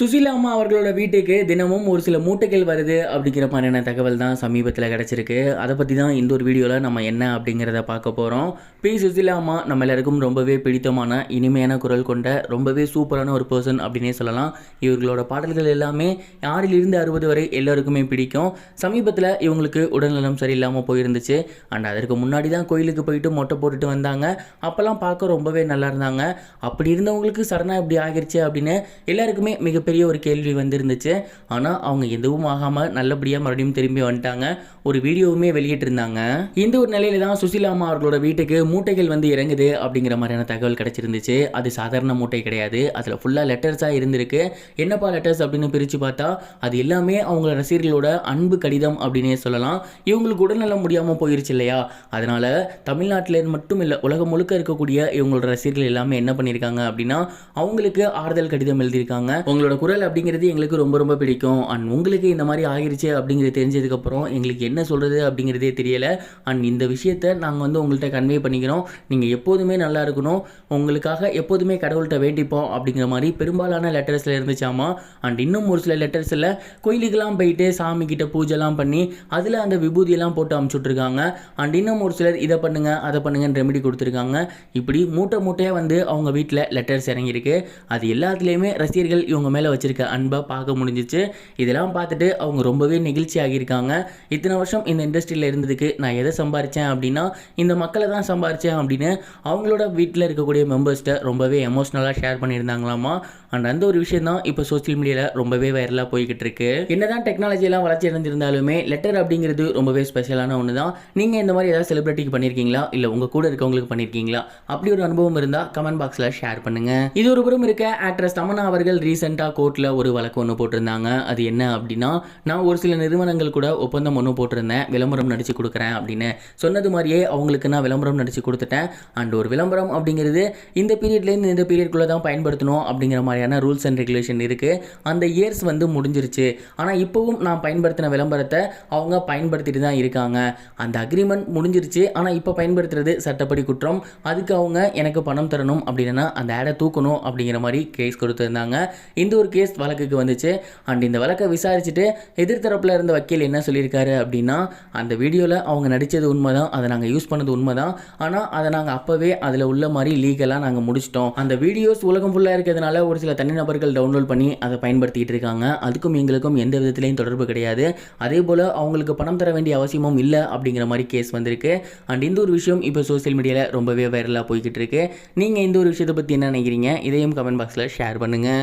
சுசீலா அம்மா அவர்களோட வீட்டுக்கு தினமும் ஒரு சில மூட்டைகள் வருது அப்படிங்கிற மாதிரியான தகவல் தான் சமீபத்தில் கிடச்சிருக்கு. அதை பற்றி தான் இந்த ஒரு வீடியோவில் நம்ம என்ன அப்படிங்கிறத பார்க்க போகிறோம் பி. சுசீலா அம்மா நம்ம எல்லாருக்கும் ரொம்பவே பிடித்தமான இனிமையான குரல் கொண்ட ரொம்பவே சூப்பரான ஒரு பர்சன் அப்படின்னே சொல்லலாம். இவர்களோட பாடல்கள் எல்லாமே யாரிலிருந்து அறுபது வரை எல்லாருக்குமே பிடிக்கும். சமீபத்தில் இவங்களுக்கு உடல்நலம் சரியில்லாமல் போயிருந்துச்சு. அண்ட் அதற்கு முன்னாடி தான் கோயிலுக்கு போயிட்டு மொட்டை போட்டுட்டு வந்தாங்க. அப்போல்லாம் பார்க்க ரொம்பவே நல்லா இருந்தாங்க. அப்படி இருந்தவங்களுக்கு சடனாக இப்படி ஆகிருச்சு அப்படின்னு எல்லாருக்குமே மிக மிகப்பெரிய ஒரு கேள்வி வந்திருந்துச்சு. ஆனால் அவங்க எதுவும் ஆகாமல் நல்லபடியாக மறுபடியும் திரும்பி வந்துட்டாங்க. ஒரு வீடியோவுமே வெளியிட்டிருந்தாங்க. இந்த ஒரு நிலையில தான் சுசிலா அம்மா அவர்களோட வீட்டுக்கு மூட்டைகள் வந்து இறங்குது அப்படிங்கிற மாதிரியான தகவல் கிடச்சிருந்துச்சு. அது சாதாரண மூட்டை கிடையாது. அதில் ஃபுல்லாக லெட்டர்ஸாக இருந்திருக்கு. என்னப்பா லெட்டர்ஸ் அப்படின்னு பிரித்து பார்த்தா அது எல்லாமே அவங்க ரசிகர்களோட அன்பு கடிதம் அப்படின்னே சொல்லலாம். இவங்களுக்கு உடல்நலம் முடியாமல் போயிருச்சு இல்லையா? அதனால் தமிழ்நாட்டில் மட்டும் இல்லை உலகம் முழுக்க இருக்கக்கூடிய இவங்களோட ரசிகர்கள் எல்லாமே என்ன பண்ணியிருக்காங்க அப்படின்னா அவங்களுக்கு ஆறுதல் கடிதம் எழுதியிருக்காங்க. உங்களோட குரல் அப்படிங்கிறது எங்களுக்கு ரொம்ப ரொம்ப பிடிக்கும். அண்ட் உங்களுக்கு இந்த மாதிரி ஆகிருச்சு அப்படிங்கிறது தெரிஞ்சதுக்கப்புறம் எங்களுக்கு என்ன சொல்கிறது அப்படிங்கிறதே தெரியல. அண்ட் இந்த விஷயத்தை நாங்கள் வந்து உங்கள்கிட்ட கன்வே பண்ணிக்கிறோம். நீங்கள் எப்போதுமே நல்லா இருக்கணும். உங்களுக்காக எப்போதுமே கடவுள்கிட்ட வேண்டிப்போம் அப்படிங்கிற மாதிரி பெரும்பாலான லெட்டர்ஸில் இருந்துச்சாமா? அண்ட் இன்னும் ஒரு சில லெட்டர்ஸில் கோயிலுக்கெல்லாம் போயிட்டு சாமி கிட்ட பூஜைலாம் பண்ணி அதில் அந்த விபூதியெல்லாம் போட்டு அமுச்சுட்ருக்காங்க அண்ட் இன்னும் ஒரு சிலர் இதை பண்ணுங்கள் அதை பண்ணுங்கன்னு ரெமெடி கொடுத்துருக்காங்க. இப்படி மூட்டை மூட்டையாக வந்து அவங்க வீட்டில் லெட்டர்ஸ் இறங்கியிருக்கு. அது எல்லாத்துலேயுமே ரசிகர்கள் இவங்க மேலே வச்சிருக்க அன்பை பார்க்க முடிஞ்சிச்சு. இதெல்லாம் பார்த்துட்டு அவங்க ரொம்பவே நெகிழ்ச்சி ஆகியிருக்காங்க இத்தனை வருஷம் இந்த இண்டஸ்ட்ரியில் இருந்ததுக்கு நான் எதை சம்பாரித்தேன் அப்படின்னா இந்த மக்களை தான் சம்பாரித்தேன் அப்படின்னு அவங்களோட வீட்டில் இருக்கக்கூடிய மெம்பர்ஸ்கிட்ட ரொம்பவே எமோஷ்னலாக ஷேர் பண்ணியிருந்தாங்களாமா. அண்ட் அந்த ஒரு விஷயம் தான் இப்போ சோஷியல் மீடியாவில் ரொம்பவே வைரலாக போய்கிட்டு இருக்கு. என்னதான் டெக்னாலஜியெல்லாம் வளர்ச்சி அடைஞ்சிருந்தாலுமே லெட்டர் அப்படிங்கிறது ரொம்பவே ஸ்பெஷலான ஒன்று தான் நீங்கள் இந்த மாதிரி ஏதாவது செலிபிரிட்டிக்கு பண்ணியிருக்கீங்களா? இல்லை உங்கள் கூட இருக்கவங்களுக்கு பண்ணியிருக்கீங்களா? அப்படி ஒரு அனுபவம் இருந்தால் கமெண்ட் பாக்ஸில் ஷேர் பண்ணுங்க. இது ஒரு புறம் இருக்க ஆக்ட்ரஸ் தமனா அவர்கள் ரீசெண்டாக கோர்ட்டில் ஒரு வழக்கு ஒன்று போட்டிருந்தாங்க. அது என்ன அப்படின்னா நான் ஒரு சில நிறுவனங்கள் கூட ஒப்பந்தம் ஒன்று போட்டிருந்தேன். விளம்பரம் நடித்து கொடுக்குறேன் அப்படின்னு. சொன்னது மாதிரியே அவங்களுக்கு நான் விளம்பரம் நடித்து கொடுத்துட்டேன். அண்ட் ஒரு விளம்பரம் அப்படிங்கிறது இந்த பீரியட்லேருந்து இந்த பீரியட்குள்ளே தான் பயன்படுத்தணும் அப்படிங்கிற மாதிரியான ரூல்ஸ் அண்ட் ரெகுலேஷன் இருக்குது அந்த இயர்ஸ் வந்து முடிஞ்சிருச்சு. ஆனால் இப்போவும் நான் பயன்படுத்தின விளம்பரத்தை அவங்க பயன்படுத்திட்டு தான் இருக்காங்க. அந்த அக்ரிமெண்ட் முடிஞ்சிருச்சு. ஆனால் இப்போ பயன்படுத்துறது சட்டப்படி குற்றம். அதுக்கு அவங்க எனக்கு பணம் தரணும் அப்படின்னா அந்த ஆடை தூக்கணும் அப்படிங்கிற மாதிரி கேஸ் கொடுத்துருந்தாங்க. இந்த ஒரு கேஸ் வழக்குக்கு வந்துச்சு. அண்ட் இந்த வழக்கை விசாரிச்சுட்டு எதிர்த்தரப்பில் இருந்த வக்கீல் என்ன சொல்லியிருக்காரு அப்படின்னா அந்த வீடியோவில் அவங்க நடித்தது உண்மை தான் அதை நாங்கள் யூஸ் பண்ணது உண்மை தான் ஆனால் அதை நாங்கள் அப்போவே அதில் உள்ள மாதிரி லீகலாக நாங்கள் முடிச்சிட்டோம். அந்த வீடியோஸ் உலகம் ஃபுல்லாக இருக்கிறதுனால ஒரு சில தனிநபர்கள் டவுன்லோட் பண்ணி அதை பயன்படுத்திக்கிட்டு இருக்காங்க. அதுக்கும் எங்களுக்கும் எந்த விதத்துலையும் தொடர்பு கிடையாது. அதே போல் அவங்களுக்கு பணம் தர வேண்டிய அவசியமும் இல்லை அப்படிங்கிற மாதிரி கேஸ் வந்திருக்கு. அண்ட் இந்த ஒரு விஷயம் இப்போ சோஷியல் மீடியாவில் ரொம்பவே வைரலாக போய்கிட்டு இருக்கு. நீங்கள் இந்த ஒரு விஷயத்தை பற்றி என்ன நினைக்கிறீங்க? இதையும் கமெண்ட் பாக்ஸில் ஷேர் பண்ணுங்கள்